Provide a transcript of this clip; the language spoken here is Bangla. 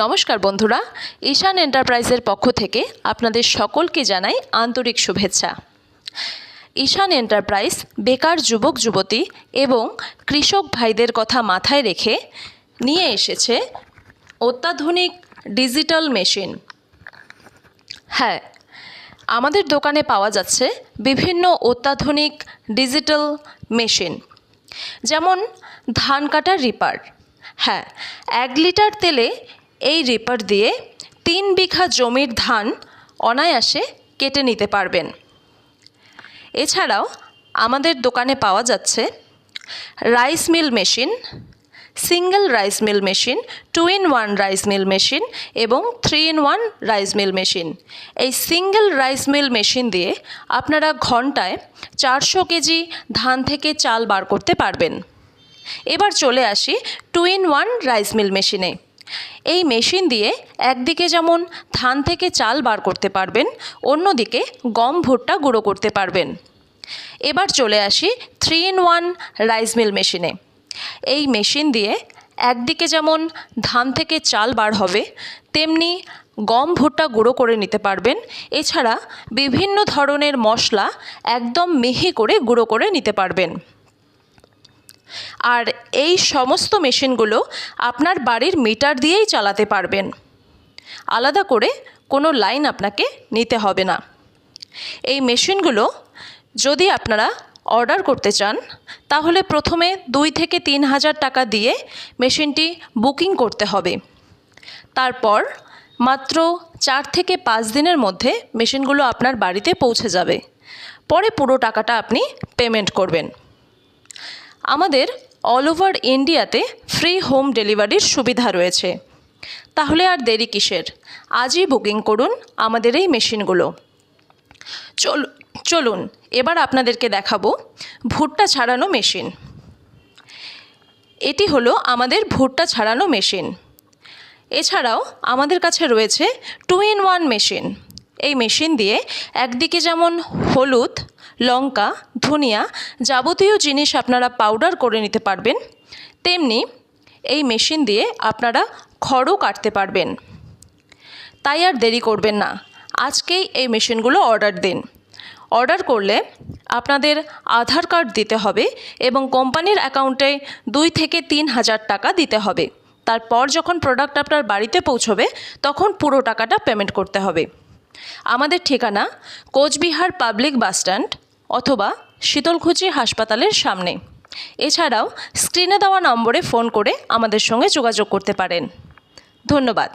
নমস্কার বন্ধুরা, ঈশান এন্টারপ্রাইজের পক্ষ থেকে আপনাদের সকলকে জানাই আন্তরিক শুভেচ্ছা। ঈশান এন্টারপ্রাইজ বেকার যুবক, যুবতী এবং কৃষক ভাইদের কথা মাথায় রেখে নিয়ে এসেছে অত্যাধুনিক ডিজিটাল মেশিন। হ্যাঁ আমাদের দোকানে পাওয়া যাচ্ছে বিভিন্ন অত্যাধুনিক ডিজিটাল মেশিন, যেমন ধান কাটার রিপার। হ্যাঁ এক লিটার তেলে এই রিপার দিয়ে তিন বিঘা জমির ধান অনায়াসে কেটে নিতে পারবেন। এছাড়াও আমাদের দোকানে পাওয়া যাচ্ছে rice mill machine, single rice mill machine, two in one rice mill machine এবং three in one rice mill machine. এই সিঙ্গেল রাইস মিল মেশিন দিয়ে আপনারা ঘন্টায় চারশো কেজি ধান থেকে চাল বার করতে পারবেন। এবার চলে আসি two in one rice mill মেশিনে। এই মেশিন দিয়ে একদিকে যেমন ধান থেকে চাল বার করতে পারবেন, অন্যদিকে গম ভুট্টা গুঁড়ো করতে পারবেন। এবার চলে আসি three in one rice mill মেশিনে। এই মেশিন দিয়ে একদিকে যেমন ধান থেকে চাল বার হবে, তেমনি গম ভুট্টা গুঁড়ো করে নিতে পারবেন। এছাড়া বিভিন্ন ধরনের মশলা একদম মিহি করে গুঁড়ো করে নিতে পারবেন। আর এই সমস্ত মেশিনগুলো আপনার বাড়ির মিটার দিয়েই চালাতে পারবেন। আলাদা করে কোনো লাইন আপনাকে নিতে হবে না। এই মেশিনগুলো যদি আপনারা অর্ডার করতে চান, তাহলে প্রথমে দুই থেকে তিন হাজার টাকা দিয়ে মেশিনটি বুকিং করতে হবে। তারপর মাত্র চার থেকে পাঁচ দিনের মধ্যে মেশিনগুলো আপনার বাড়িতে পৌঁছে যাবে। পরে পুরো টাকাটা আপনি পেমেন্ট করবেন। আমাদের অল ওভার ইন্ডিয়াতে ফ্রি হোম ডেলিভারির সুবিধা রয়েছে। তাহলে আর দেরি কিসের? আজই বুকিং করুন আমাদের এই মেশিনগুলো। চল, চলুন, এবার আপনাদেরকে দেখাবো ভুট্টা ছাড়ানো মেশিন। এটি হলো আমাদের ভুট্টা ছাড়ানো মেশিন। এছাড়াও আমাদের কাছে রয়েছে টু ইন ওয়ান মেশিন। এই মেশিন দিয়ে একদিকে যেমন হলুদ লঙ্কা, ধনিয়া যাবতীয় জিনিস আপনারা পাউডার করে নিতে পারবেন। তেমনি এই মেশিন দিয়ে আপনারা খড়ও কাটতে পারবেন। তাই আর দেরি করবেন না। আজকেই এই মেশিনগুলো অর্ডার দিন। অর্ডার করলে আপনাদের আধার কার্ড দিতে হবে এবং কোম্পানির অ্যাকাউন্টে দুই থেকে তিন হাজার টাকা দিতে হবে। তারপর যখন প্রোডাক্ট আপনার বাড়িতে পৌঁছবে, তখন পুরো টাকাটা পেমেন্ট করতে হবে। আমাদের ঠিকানা কোচবিহার পাবলিক বাসস্ট্যান্ড অথবা শীতলকুচি হাসপাতালের সামনে। এছাড়াও স্ক্রিনে দেওয়া নম্বরে ফোন করে আমাদের সঙ্গে যোগাযোগ করতে পারেন। ধন্যবাদ।